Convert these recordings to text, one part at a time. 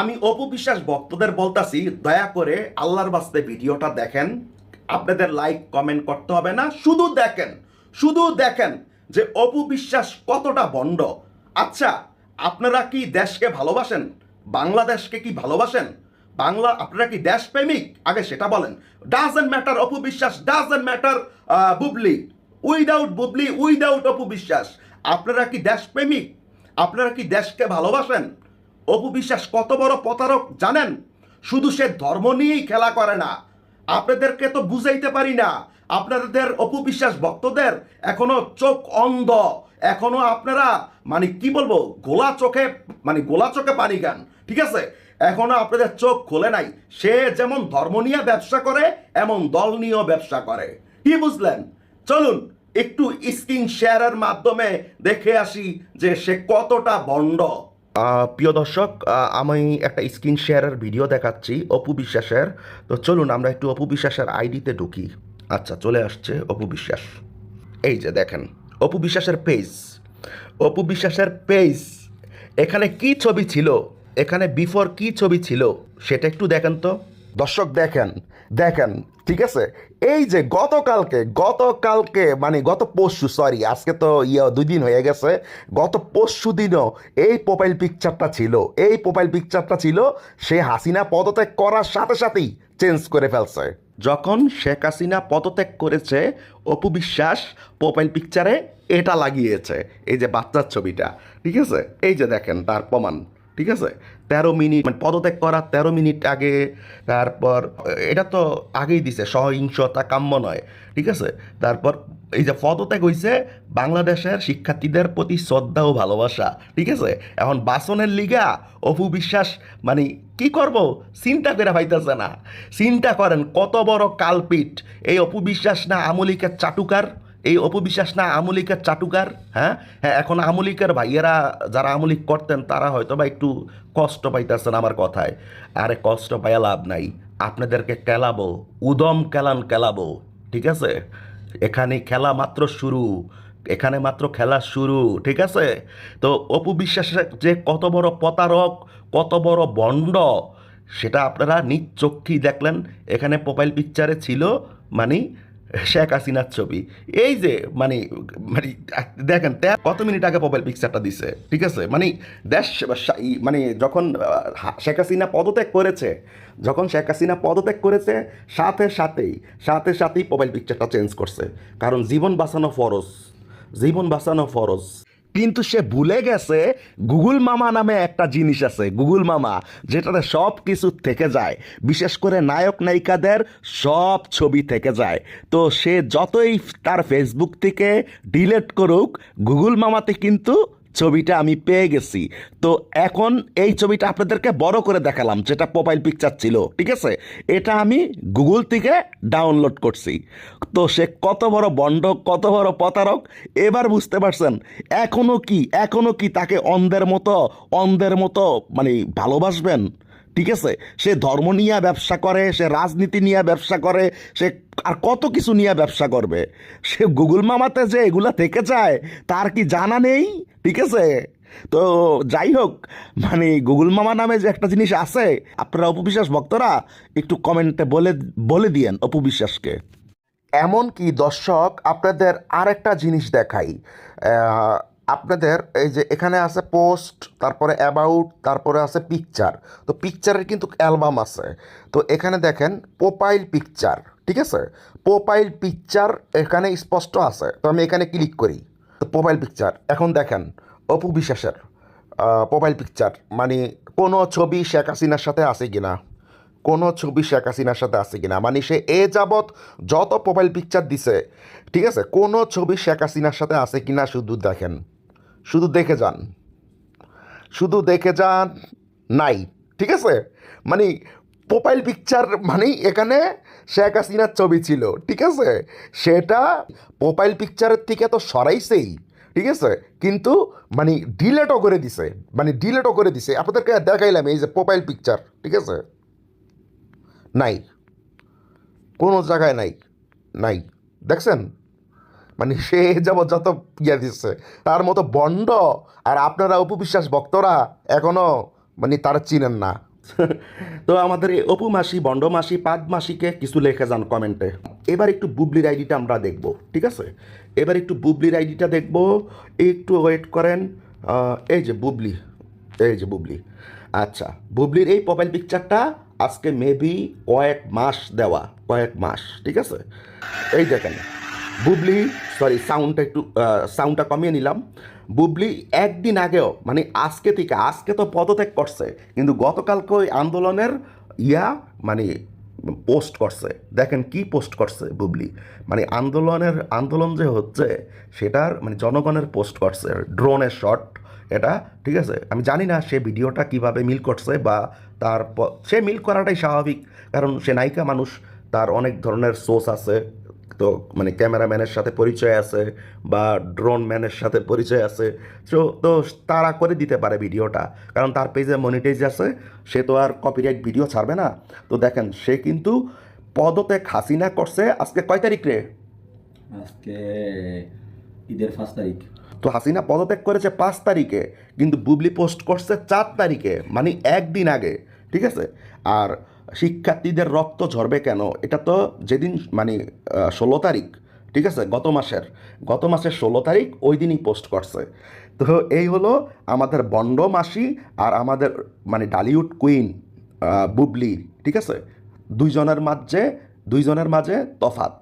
আমি অপু বিশ্বাস ভক্তদের বলতাছি, দয়া করে আল্লাহর বাস্তে ভিডিওটা দেখেন। আপনাদের লাইক, কমেন্ট করতে হবে না। শুধু দেখেন শুধু দেখেন যে অপু বিশ্বাস কতটা বন্ড। আচ্ছা আপনারা কি দেশকে ভালোবাসেন? বাংলাদেশকে কি ভালোবাসেন? বাংলা, আপনারা কি দেশপ্রেমিক? আগে সেটা বলেন। Doesn't matter Apu Biswas doesn't matter Bubly. Without Bubly without Apu Biswas আপনারা কি দেশপ্রেমিক? আপনারা কি দেশকে ভালোবাসেন? অপু বিশ্বাস কত বড় প্রতারক জানেন? শুধু সে ধর্ম নিয়েই খেলা করে না। আপনাদেরকে তো বুঝাইতে পারি না। আপনাদের অপু বিশ্বাস ভক্তদের এখনও চোখ অন্ধ। এখনও আপনারা মানে কি বলব, গোলা চোখে মানে গোলা চোখে পানি গান ঠিক আছে? এখনও আপনাদের চোখ খোলে নাই। সে যেমন ধর্ম নিয়ে ব্যবসা করে, এমন দল নিয়েও ব্যবসা করে। কি বুঝলেন? চলুন, একটু স্ক্রিন শেয়ারের মাধ্যমে দেখে আসি যে সে কতটা বন্ড প্রিয় দর্শক আমি একটা স্ক্রিন শেয়ারের ভিডিও দেখাচ্ছি অপু বিশ্বাসের। তো চলুন আমরা একটু অপু বিশ্বাসের আইডিতে ঢুকি। আচ্ছা চলে আসছে অপু বিশ্বাস। এই যে দেখেন, অপু বিশ্বাসের পেজ অপু বিশ্বাসের পেজ এখানে কি ছবি ছিল? এখানে বিফোর কি ছবি ছিল? সেটা একটু দেখেন তো। দর্শক, দেখেন দেখেন, ঠিক আছে? এই যে গতকালকে গতকালকে মানে গত পরশু সরি আজকে তো ইয়ে দুই দিন হয়ে গেছে, গত পরশু দিনও এই প্রোফাইল পিকচারটা ছিল। এই প্রোফাইল পিকচারটা ছিল সে হাসিনা পদত্যাগ করার সাথে সাথেই চেঞ্জ করে ফেলছে। যখন শেখ হাসিনা পদত্যাগ করেছে, অপু বিশ্বাস প্রোফাইল পিকচারে এটা লাগিয়েছে, এই যে বাচ্চার ছবিটা, ঠিক আছে? এই যে দেখেন, তার প্রমাণ। ঠিক আছে? তেরো মিনিট মানে পদত্যাগ করার তেরো মিনিট আগে, তারপর, এটা তো আগেই দিছে, সহিংসতা কাম্য নয়, ঠিক আছে? তারপর এই যে পদত্যাগ হয়েছে বাংলাদেশের শিক্ষার্থীদের প্রতি শ্রদ্ধা ও ভালোবাসা, ঠিক আছে? এখন বাসনের লিগা, অপু বিশ্বাস মানে কি করব? চিন্তা করে পাইতেছে না। চিন্তা করেন, কত বড় কালপিট। এই অপু বিশ্বাস না আমলিকের চাটুকার? এই অপবিশ্বাস না আমলিকের চাটুকার হ্যাঁ? হ্যাঁ এখন আমলিকের ভাইয়েরা যারা আমলিক করতেন, তারা হয়তো বা একটু কষ্ট পাইতেছেন আমার কথায়। আরে কষ্ট পাইয়া লাভ নাই। আপনাদেরকে কেলাবো উদম কেলান কেলাবো ঠিক আছে? এখানে খেলা মাত্র শুরু, এখানে মাত্র খেলা শুরু, ঠিক আছে? তো অপু বিশ্বাসের যে কত বড় প্রতারক, কত বড় বন্ড, সেটা আপনারা নিজ দেখলেন। এখানে প্রোফাইল পিকচারে ছিল মানে শেখ হাসিনার ছবি। এই যে মানে মানে দেখেন কত মিনিট আগে প্রোফাইল পিকচারটা দিছে, ঠিক আছে? মানে দেশ মানে যখন শেখ হাসিনা পদত্যাগ করেছে, যখন শেখ হাসিনা পদত্যাগ করেছে, সাথে সাথেই সাথে সাথেই প্রোফাইল পিকচারটা চেঞ্জ করছে। কারণ জীবন বাঁচানো ফরজ, জীবন বাঁচানো ফরজ। কিন্তু সে ভুলে গেছে গুগল মামা নামে একটা জিনিস আছে, গুগল মামা, যেটাতে সব কিছু থেকে যায়। বিশেষ করে নায়ক নায়িকাদের সব ছবি থেকে যায়। তো সে যতই তার ফেসবুক থেকে ডিলেট করুক, গুগল মামাতে কিন্তু ছবিটা আমি পেয়ে গেছি। তো এখন এই ছবিটা আপনাদেরকে বড় করে দেখালাম, যেটা প্রোফাইল পিকচার ছিল, ঠিক আছে? এটা আমি গুগল থেকে ডাউনলোড করছি। তো সে কত বড় বন্ড কত বড় প্রতারক, এবার বুঝতে পারছেন, এখনও কি এখনও কি তাকে অন্ধের মতো অন্ধের মতো মানে ভালোবাসবেন? ঠিক আছে? সে ধর্ম নিয়ে ব্যবসা করে, সে রাজনীতি নিয়ে ব্যবসা করে, সে আর কত কিছু নিয়ে ব্যবসা করবে? সে গুগল মামাতে যে এগুলা থেকে যায়, তার কি জানা নেই? ঠিক আছে? তো যাই হোক মানে গুগল মামা নামে যে একটা জিনিস আছে, আপনারা অপবিশ্বাস ভক্তরা একটু কমেন্টে বলে বলে দিয়েন অপবিশ্বাসকে এমন কি দর্শক, আপনাদের আরেকটা জিনিস দেখাই। আপনাদের এই যে এখানে আছে পোস্ট তারপরে অ্যাবাউট তারপরে আছে পিকচার তো পিকচারের কিন্তু অ্যালবাম আছে। তো এখানে দেখেন প্রোফাইল পিকচার ঠিক আছে? প্রোফাইল পিকচার এখানে স্পষ্ট আছে। তো আমি এখানে ক্লিক করি। প্রোফাইল পিকচার এখন দেখেন, অপু বিশ্বাসের প্রোফাইল পিকচার মানে কোনো ছবি শেখ হাসিনার সাথে আছে কিনা? কোনো ছবি শেখ হাসিনার সাথে আছে কিনা? মানে সে এ যাবৎ যত প্রোফাইল পিকচার দিছে, ঠিক আছে? কোনো ছবি শেখ হাসিনার সাথে আছে কিনা শুধু দেখেন। শুধু দেখে যান। শুধু দেখে যান নাই, ঠিক আছে? মানে প্রোফাইল পিকচার মানেই এখানে শেখ হাসিনার ছবি ছিল, ঠিক আছে? সেটা প্রোফাইল পিকচারের থেকে তো সরাইছেই, ঠিক আছে? কিন্তু মানে ডিলেটও করে দিছে মানে ডিলেটও করে দিছে। আপনাদেরকে দেখাইলাম এই যে প্রোফাইল পিকচার ঠিক আছে? নাই। কোনো জায়গায় নাই নাই। দেখছেন? মানে সে যাব যত ইয়ে দিচ্ছে তার মতো বন্ড, আর আপনারা উপবিশ্বাস ভক্তরা এখনও মানে তারা চিনেন না। তো আমাদের এই অপু মাসি, বন্ড মাসি, পাদ মাসিকে কিছু লিখে যান কমেন্টে। এবার একটু বুবলির আইডিটা আমরা দেখব, ঠিক আছে? এবার একটু বুবলির আইডিটা দেখব। একটু ওয়েট করেন। এই যে বুবলি, এই যে বুবলি। আচ্ছা বুবলির এই প্রোফাইল পিকচারটা আজকে মেবি কয়েক মাস দেওয়া, কয়েক মাস, ঠিক আছে? এই দেখেন, বুবলি সরি সাউন্ডটা একটু সাউন্ডটা কমিয়ে নিলাম। বুবলি একদিন আগেও মানে আজকে থেকে, আজকে তো পদত্যাগ করছে, কিন্তু গতকালকে ওই আন্দোলনের ইয়া মানে পোস্ট করছে। দেখেন কি পোস্ট করছে বুবলি। মানে আন্দোলনের, আন্দোলন যে হচ্ছে, সেটার মানে জনগণের পোস্ট করছে, ড্রোনের শট, এটা, ঠিক আছে? আমি জানি না সে ভিডিওটা কীভাবে মিল করছে বা তার সে মিল করাটাই স্বাভাবিক, কারণ সে নায়িকা মানুষ, তার অনেক ধরনের সোর্স আছে তো মানে ক্যামেরাম্যানের সাথে পরিচয় আছে বা ড্রোন ম্যানের সাথে পরিচয় আছে। তো তো তারা করে দিতে পারে ভিডিওটা। কারণ তার পেজে মনিটাইজ আছে সে তো আর কপিরাইট ভিডিও ছাড়বে না। তো দেখেন সে কিন্তু পদত্যাগ হাসিনা করছে আজকে কয় তারিখ? রে আজকে ঈদের পাঁচ তারিখ। তো হাসিনা পদত্যাগ করেছে পাঁচ তারিখে কিন্তু বুবলি পোস্ট করছে চার তারিখে মানে একদিন আগে ঠিক আছে? আর শিক্ষার্থীদের রক্ত ঝরবে কেন? এটা তো যেদিন মানে ষোলো তারিখ, ঠিক আছে? গত মাসের গত মাসের ষোলো তারিখ ওই দিনই পোস্ট করছে। তো এই হলো আমাদের বন্ড মাসি আর আমাদের মানে ডালিউড কুইন বুবলি, ঠিক আছে? দুইজনের মাঝে দুইজনের মাঝে তফাত।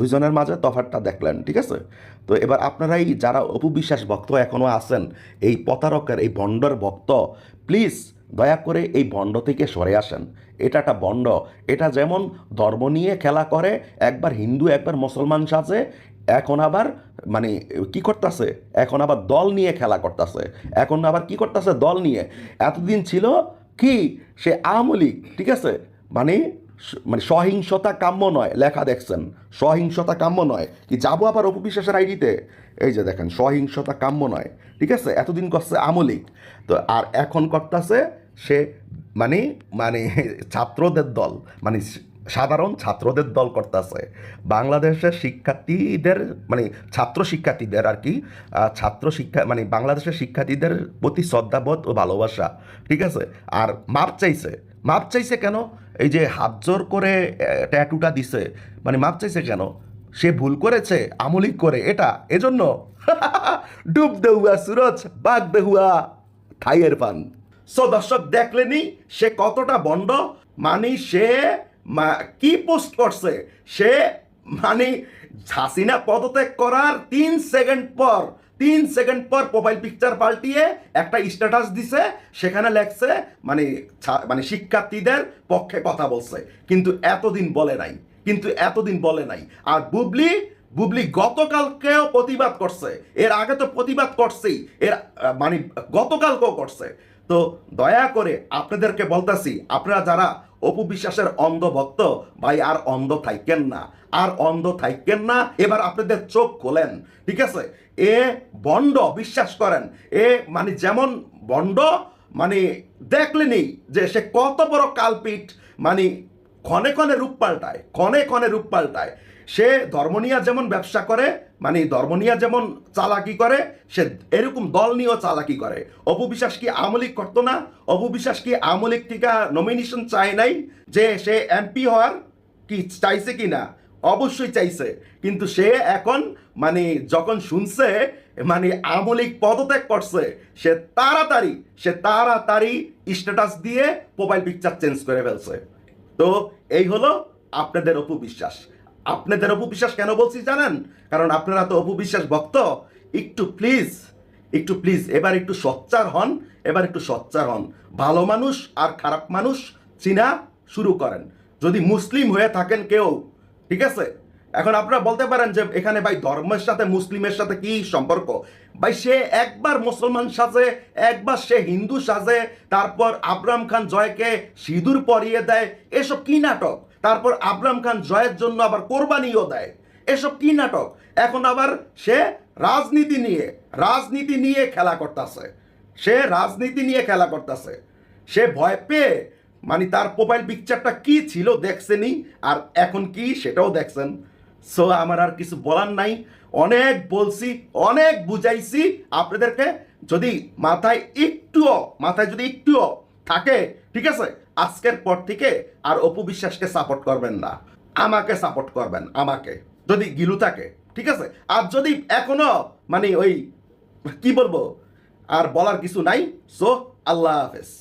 দুজনের মাঝে তফাতটা দেখলেন, ঠিক আছে? তো এবার আপনারাই যারা অপবিশ্বাস ভক্ত এখনও আছেন, এই প্রতারকের, এই ভণ্ডর ভক্ত প্লিজ দয়া করে এই বন্ড থেকে সরে আসেন। এটা একটা ভণ্ড এটা যেমন ধর্ম নিয়ে খেলা করে, একবার হিন্দু, একবার মুসলমান সাজে, এখন আবার মানে কি করতেছে? এখন আবার দল নিয়ে খেলা করতেছে। এখন আবার কি করতেছে? দল নিয়ে। এতদিন ছিল কি? সে আমলি ঠিক আছে? মানে মানে সহিংসতা কাম্য নয়, লেখা দেখছেন। সহিংসতা কাম্য নয়। কি যাব আবার অপবিশ্বাসের আইডিতে? এই যে দেখেন, সহিংসতা কাম্য নয়, ঠিক আছে? এতদিন করছে আমলিক তো আর এখন করতেছে সে মানে মানে ছাত্রদের দল মানে সাধারণ ছাত্রদের দল করতেছে। বাংলাদেশের শিক্ষার্থীদের মানে ছাত্র শিক্ষার্থীদের আর কি ছাত্র শিক্ষা মানে বাংলাদেশের শিক্ষার্থীদের প্রতি শ্রদ্ধাবোধ ও ভালোবাসা, ঠিক আছে? আর মাপ চাইছে। মাপ চাইছে কেন? এই যে হাত জোর করে ট্যাটুটা দিছে মানে মাপ চাইছে কেন? সে ভুল করেছে, আমলিক করে, এটা, এজন্য। ডুব দেহুয়া সুরজ, বাঘ দেহুয়া খাইয়ের পান। সো দর্শক দেখলেনি সে কতটা বন্ড? মানে সে কি পোস্ট করছে? সে মানে হাসিনা পদত্যাগ করার তিন সেকেন্ড পর, তিন সেকেন্ড পর প্রোফাইল পিকচার পাল্টিয়ে একটা স্ট্যাটাস দিছে, সেখানে লেখছে মানে মানে শিক্ষার্থীদের পক্ষে কথা বলছে। কিন্তু এতদিন বলে নাই, কিন্তু এতদিন বলে নাই। আর বুবলি বুবলি গতকালকেও প্রতিবাদ করছে। এর আগে তো প্রতিবাদ করছেই। এর মানে গতকালকেও করছে। তো দয়া করে আপনাদেরকে বলতাছি, আপনারা যারা অপু বিশ্বাসের অন্ধ ভক্ত, ভাই আর অন্ধ থাইকেন না, আর অন্ধ থাইকেন না, এবার আপনাদের চোখ খোলেন, ঠিক আছে? এ বন্ড বিশ্বাস করেন, এ মানে যেমন বন্ড মানে দেখলেনি যে সে কত বড় কালপিট মানে ক্ষণে ক্ষণে রূপ পাল্টায়, ক্ষণে ক্ষণে রূপ পাল্টায়। সে ধর্মনিয়া যেমন ব্যবসা করে মানে ধর্মনিয়া যেমন চালাকি করে, সে এরকম দল নিয়েও চালাকি করে। অপবিশ্বাস কি আমলিক করতো না? অপবিশ্বাস কি আমলিক টিকা নমিনেশন চায় নাই যে সে এমপি হওয়ার কি চাইছে কি না? অবশ্যই চাইছে। কিন্তু সে এখন মানে যখন শুনছে মানে আমলিক পদত্যাগ করছে, সে তাড়াতাড়ি সে তাড়াতাড়ি স্ট্যাটাস দিয়ে মোবাইল পিকচার চেঞ্জ করে ফেলছে। তো এই হলো আপনাদের অপবিশ্বাস আপনাদের অপবিশ্বাস কেন বলছি জানেন? কারণ আপনারা তো অপবিশ্বাস ভক্ত। একটু প্লিজ একটু প্লিজ এবার একটু সচ্চার হন, এবার একটু সচ্চার হন। ভালো মানুষ আর খারাপ মানুষ চিনা শুরু করেন। যদি মুসলিম হয়ে থাকেন কেউ, ঠিক আছে? এখন আপনারা বলতে পারেন যে এখানে ভাই ধর্মের সাথে মুসলিমের সাথে কি সম্পর্ক? ভাই সে একবার মুসলমান সাজে, একবার সে হিন্দু সাজে, তারপর আবরাম খান জয়কে সিঁদুর পরিয়ে দেয়, এসব কি নাটক? তারপর আবরাম খান জয়ের জন্য আবার কোরবানিও দেয়। এসব কি নাটক? এখন আবার সে রাজনীতি নিয়ে রাজনীতি নিয়ে খেলা করতেছে। সে রাজনীতি নিয়ে খেলা করতেছে। সে ভয় পেয়ে মানে তার প্রোফাইল পিকচারটা কি ছিল দেখছেনি, আর এখন কি সেটাও দেখছেন। সো আমার আর কিছু বলার নাই। অনেক বলছি, অনেক বুঝাইছি। আপনাদেরকে যদি মাথায় একটুও, মাথায় যদি একটুও থাকে, ঠিক আছে? আজকের পর থেকে আর অপু বিশ্বাসকে সাপোর্ট করবেন না। আমাকে সাপোর্ট করবেন, আমাকে। যদি গিলু থাকে, ঠিক আছে? আর যদি এখনও মানে ওই, কি বলব? আর বলার কিছু নাই সো আল্লাহ হাফেজ।